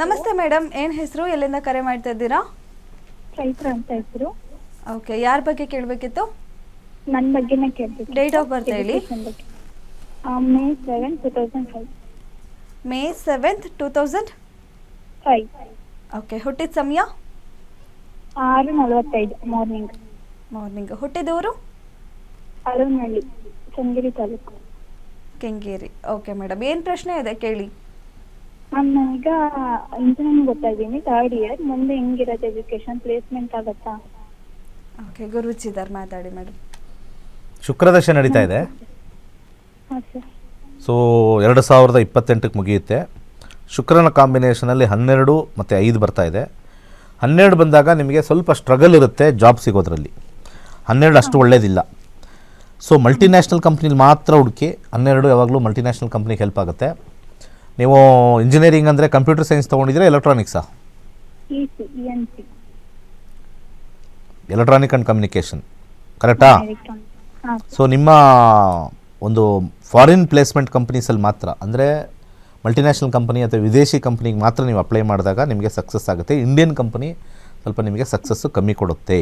ನಮಸ್ತೆ ಮೇಡಮ್ ಏನು ಹೆಸರು ಎಲ್ಲಿಂದ ಕರೆ ಮಾಡ್ತಾ ಇದ್ದೀರಾ? ಚೈತ್ರ ಅಂತ ಹೆಸರು. ಓಕೆ ಯಾರ ಬಗ್ಗೆ ಕೇಳಬೇಕಿತ್ತು? ನನ್ನ ಬಗ್ಗೆನೇ ಕೇಳಬೇಕು ಡೇಟ್ ಆಫ್ ಬರ್ತ್ ಹೇಳಿ. May seven two thousand five May seventh two thousand five okay ಹುಟ್ಟಿದ ಸಮಯ? ಆರು ನಲವತ್ತೈದು ಮಾರ್ನಿಂಗ್ ಮಾರ್ನಿಂಗ್ ಹುಟ್ಟಿದವರು ಅರವನಹಳ್ಳಿ ಚನ್ನಗಿರಿ ತಾಲೂಕು. ಕೆಂಗೇರಿ. ಓಕೆ ಮೇಡಮ್ ಏನು ಪ್ರಶ್ನೆ ಇದೆ ಕೇಳಿ. ಮ್ಯಾಮ್ ನಾನೀಗ ಇಂಜಿನಿಯರಿಂಗ್ ಓದ್ತಾ ಇದ್ದೀನಿ ಥರ್ಡ್ ಇಯರ್ ಮುಂದೆ ಹೆಂಗಿರೋದು ಎಜುಕೇಶನ್ ಪ್ಲೇಸ್ಮೆಂಟ್ ಆಗುತ್ತಾ? ಓಕೆ ಗುರುಜಿ ಇದ್ದಾರೆ ಮಾತಾಡಿ ಮೇಡಮ್ ಶುಕ್ರದಶ ನಡೀತಾ ಇದೆ. ಹಾಂ ಸರ್ ಸೊ ಎರಡು ಸಾವಿರದ ಇಪ್ಪತ್ತೆಂಟಕ್ಕೆ ಮುಗಿಯುತ್ತೆ. ಶುಕ್ರನ ಕಾಂಬಿನೇಷನಲ್ಲಿ ಹನ್ನೆರಡು ಮತ್ತು ಐದು ಬರ್ತಾ ಇದೆ. ಹನ್ನೆರಡು ಬಂದಾಗ ನಿಮಗೆ ಸ್ವಲ್ಪ ಸ್ಟ್ರಗಲ್ ಇರುತ್ತೆ ಜಾಬ್ ಸಿಗೋದ್ರಲ್ಲಿ. ಹನ್ನೆರಡು ಅಷ್ಟು ಒಳ್ಳೇದಿಲ್ಲ. ಸೊ ಮಲ್ಟಿನ್ಯಾಷನಲ್ ಕಂಪ್ನಿಲಿ ಮಾತ್ರ ಹುಡುಕಿ ಹನ್ನೆರಡು ಯಾವಾಗಲೂ ಮಲ್ಟಿನ್ಯಾಷನಲ್ ಕಂಪ್ನಿಗೆ ಹೆಲ್ಪ್ ಆಗುತ್ತೆ. ನೀವು ಇಂಜಿನಿಯರಿಂಗ್ ಅಂದರೆ ಕಂಪ್ಯೂಟರ್ ಸೈನ್ಸ್ ತೊಗೊಂಡಿದ್ದೀರಾ ಎಲೆಕ್ಟ್ರಾನಿಕ್ಸಾ ಎಲೆಕ್ಟ್ರಾನಿಕ್ ಆ್ಯಂಡ್ ಕಮ್ಯುನಿಕೇಷನ್ ಕರೆಕ್ಟಾ ಸೊ ನಿಮ್ಮ ಒಂದು ಫಾರಿನ್ ಪ್ಲೇಸ್ಮೆಂಟ್ ಕಂಪ್ನೀಸಲ್ಲಿ ಮಾತ್ರ ಅಂದರೆ ಮಲ್ಟಿನ್ಯಾಷನಲ್ ಕಂಪನಿ ಅಥವಾ ವಿದೇಶಿ ಕಂಪ್ನಿಗೆ ಮಾತ್ರ ನೀವು ಅಪ್ಲೈ ಮಾಡಿದಾಗ ನಿಮಗೆ ಸಕ್ಸಸ್ ಆಗುತ್ತೆ. ಇಂಡಿಯನ್ ಕಂಪನಿ ಸ್ವಲ್ಪ ನಿಮಗೆ ಸಕ್ಸಸ್ಸು ಕಮ್ಮಿ ಕೊಡುತ್ತೆ.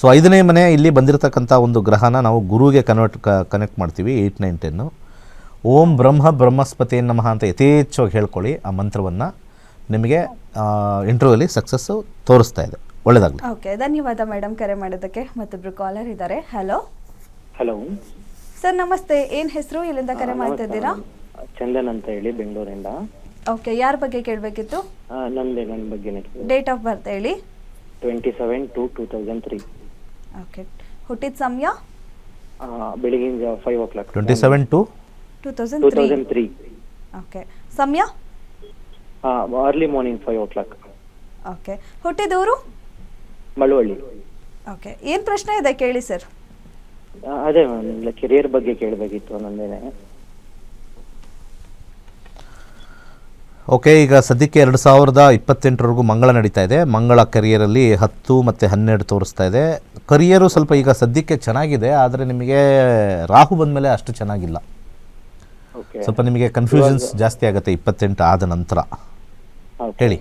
ಸೊ ಐದನೇ ಮನೆ ಇಲ್ಲಿ ಬಂದಿರತಕ್ಕಂಥ ಒಂದು ಗ್ರಹನ ನಾವು ಗುರುಗೆ ಕನ್ವರ್ಟ್ ಕನೆಕ್ಟ್ ಮಾಡ್ತೀವಿ ಏಯ್ಟ್ ನೈನ್ ಟೆನ್ನು ಓಂ ಬ್ರಹ್ಮ ಬ್ರಹ್ಮಸ್ಪತಿ ನಮಃ ಅಂತ ಯಥೇಚ್ಛವಾಗಿ ಹೇಳ್ಕೊಳ್ಳಿ ಆ ಮಂತ್ರವನ್ನು. ನಿಮಗೆ ಇಂಟರ್ವ್ಯೂಲಿ ಸಕ್ಸಸ್ಸು ತೋರಿಸ್ತಾ ಇದೆ. ಒಳ್ಳೆಯದಾಗಲಿ ಓಕೆ ಧನ್ಯವಾದ ಮೇಡಮ್ ಕರೆ ಮಾಡೋದಕ್ಕೆ ಮತ್ತೊಬ್ರು ಕಾಲರ್ ಇದ್ದಾರೆ. ಹಲೋ ಹಲೋ ಸರ್ ನಮಸ್ತೆ. ಏನು ಹೆಸರು? ಎಲ್ಲಿಂದ ಕರೆ ಮಾಡ್ತಾ ಇದ್ದೀರಾ? ಚಂದನ್ ಅಂತ ಹೇಳಿ ಬೆಂಗಳೂರಿಂದ. ಓಕೆ ಯಾರ ಬಗ್ಗೆ ಕೇಳಬೇಕಿತ್ತು? ನಂದೇ ನನ್ನ ಬಗ್ಗೆನೇ ಡೇಟ್ ಆಫ್ ಬರ್ತ್ ಹೇಳಿ. Twenty seven two two thousand three okay. ಹುಟ್ಟಿದ ಸಮಯ? ಬೆಳಿಗ್ಗೆ five o'clock twenty seven two two thousand two thousand three okay ಸಮಯ early morning five o'clock okay ಹುಟ್ಟಿದವರು ಮಳವಳ್ಳಿ ಓಕೆ ಏನು ಪ್ರಶ್ನೆ ಇದೆ ಕೇಳಿ ಸರ್ ಅದೇ ಮ್ಯಾಮ್ ಕೆರಿಯರ್ ಬಗ್ಗೆ ಕೇಳಬೇಕಿತ್ತು ನಂದೇನೆ. ಓಕೆ ಈಗ ಸದ್ಯಕ್ಕೆ ಎರಡು ಸಾವಿರದ ಇಪ್ಪತ್ತೆಂಟರವರೆಗೂ ಮಂಗಳ ನಡೀತಾ ಇದೆ. ಮಂಗಳ ಕರಿಯರಲ್ಲಿ ಹತ್ತು ಮತ್ತು ಹನ್ನೆರಡು ತೋರಿಸ್ತಾ ಇದೆ. ಕರಿಯರು ಸ್ವಲ್ಪ ಈಗ ಸದ್ಯಕ್ಕೆ ಚೆನ್ನಾಗಿದೆ ಆದರೆ ನಿಮಗೆ ರಾಹು ಬಂದಮೇಲೆ ಅಷ್ಟು ಚೆನ್ನಾಗಿಲ್ಲ. ಸ್ವಲ್ಪ ನಿಮಗೆ ಕನ್ಫ್ಯೂಷನ್ಸ್ ಜಾಸ್ತಿ ಆಗುತ್ತೆ ಇಪ್ಪತ್ತೆಂಟು ಆದ ನಂತರ. ಹೇಳಿ.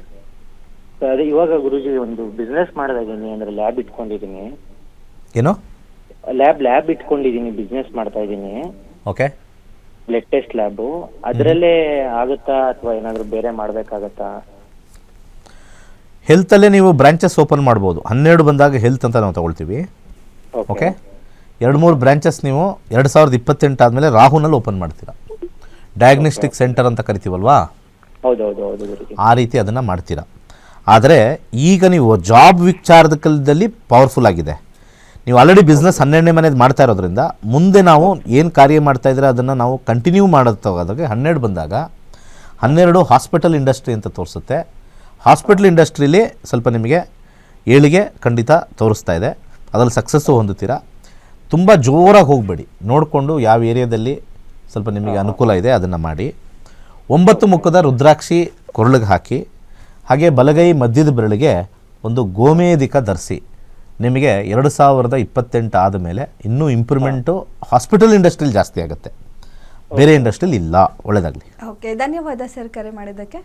ಅದೇ ಇವಾಗ ಗುರುಜಿ ಒಂದು ಬಿಸ್ನೆಸ್ ಮಾಡ್ತಾ ಇದ್ದೀನಿ ಅಂದ್ರೆ ಲ್ಯಾಬ್ ಇಟ್ಕೊಂಡಿದ್ದೀನಿ. ಏನು? ಲ್ಯಾಬ್ ಲ್ಯಾಬ್ ಇಟ್ಕೊಂಡಿದ್ದೀನಿ ಬಿಸ್ನೆಸ್ ಮಾಡ್ತಾ ಇದ್ದೀನಿ. ಓಕೆ. ಬ್ಲಡ್ ಟೆಸ್ಟ್ ಲ್ಯಾಬು ಅದರಲ್ಲೇ ಆಗುತ್ತಾ ಅಥವಾ ಏನಾದರೂ ಬೇರೆ ಮಾಡಬೇಕಾಗತ್ತಾ? ಹೆಲ್ತಲ್ಲೇ ನೀವು ಬ್ರಾಂಚಸ್ ಓಪನ್ ಮಾಡ್ಬೋದು. ಹನ್ನೆರಡು ಬಂದಾಗ ಹೆಲ್ತ್ ಅಂತ ನಾವು ತಗೊಳ್ತೀವಿ. ಓಕೆ. ಎರಡು ಮೂರು ಬ್ರಾಂಚಸ್ ನೀವು ಎರಡು ಸಾವಿರದ ಇಪ್ಪತ್ತೆಂಟು ಆದಮೇಲೆ ರಾಹುನಲ್ಲಿ ಓಪನ್ ಮಾಡ್ತೀರಾ. ಡಯಾಗ್ನೋಸ್ಟಿಕ್ ಸೆಂಟರ್ ಅಂತ ಕರಿತೀವಲ್ವಾ? ಆ ರೀತಿ ಅದನ್ನು ಮಾಡ್ತೀರಾ. ಆದರೆ ಈಗ ನೀವು ಜಾಬ್ ವಿಚಾರದಲ್ಲಿ ಪವರ್ಫುಲ್ ಆಗಿದೆ. ನೀವು ಆಲ್ರೆಡಿ ಬಿಸ್ನೆಸ್ ಹನ್ನೆರಡನೇ ಮನೆದು ಮಾಡ್ತಾ ಇರೋದ್ರಿಂದ ಮುಂದೆ ನಾವು ಏನು ಕಾರ್ಯ ಮಾಡ್ತಾ ಇದ್ರೆ ಅದನ್ನು ನಾವು ಕಂಟಿನ್ಯೂ ಮಾಡೋದಾಗೆ ಹನ್ನೆರಡು ಬಂದಾಗ ಹನ್ನೆರಡು ಹಾಸ್ಪಿಟಲ್ ಇಂಡಸ್ಟ್ರಿ ಅಂತ ತೋರಿಸುತ್ತೆ. ಹಾಸ್ಪಿಟಲ್ ಇಂಡಸ್ಟ್ರೀಲಿ ಸ್ವಲ್ಪ ನಿಮಗೆ ಏಳಿಗೆ ಖಂಡಿತ ತೋರಿಸ್ತಾ ಇದೆ. ಅದರಲ್ಲಿ ಸಕ್ಸಸ್ಸು ಹೊಂದುತ್ತೀರಾ? ತುಂಬ ಜೋರಾಗಿ ಹೋಗಬೇಡಿ. ನೋಡಿಕೊಂಡು ಯಾವ ಏರಿಯಾದಲ್ಲಿ ಸ್ವಲ್ಪ ನಿಮಗೆ ಅನುಕೂಲ ಇದೆ ಅದನ್ನು ಮಾಡಿ. ಒಂಬತ್ತು ಮುಖದ ರುದ್ರಾಕ್ಷಿ ಕೊರಳಿಗೆ ಹಾಕಿ ಹಾಗೆ ಬಲಗೈ ಮಧ್ಯದ ಬೆರಳಿಗೆ ಒಂದು ಗೋಮೇಧಿಕ ಧರಿಸಿ ನಿಮಗೆ ಎರಡು ಸಾವಿರದ ಇಪ್ಪತ್ತೆಂಟು ಆದಮೇಲೆ ಇನ್ನೂ ಇಂಪ್ರೂವ್ಮೆಂಟು ಹಾಸ್ಪಿಟಲ್ ಇಂಡಸ್ಟ್ರಿಲಿ ಜಾಸ್ತಿ ಆಗುತ್ತೆ. ಬೇರೆ ಇಂಡಸ್ಟ್ರಿಲಿ ಇಲ್ಲ ಒಳ್ಳೆಯದಾಗಲಿ ಓಕೆ ಧನ್ಯವಾದ ಸರ್ ಕರೆ ಮಾಡಿದ್ದಕ್ಕೆ.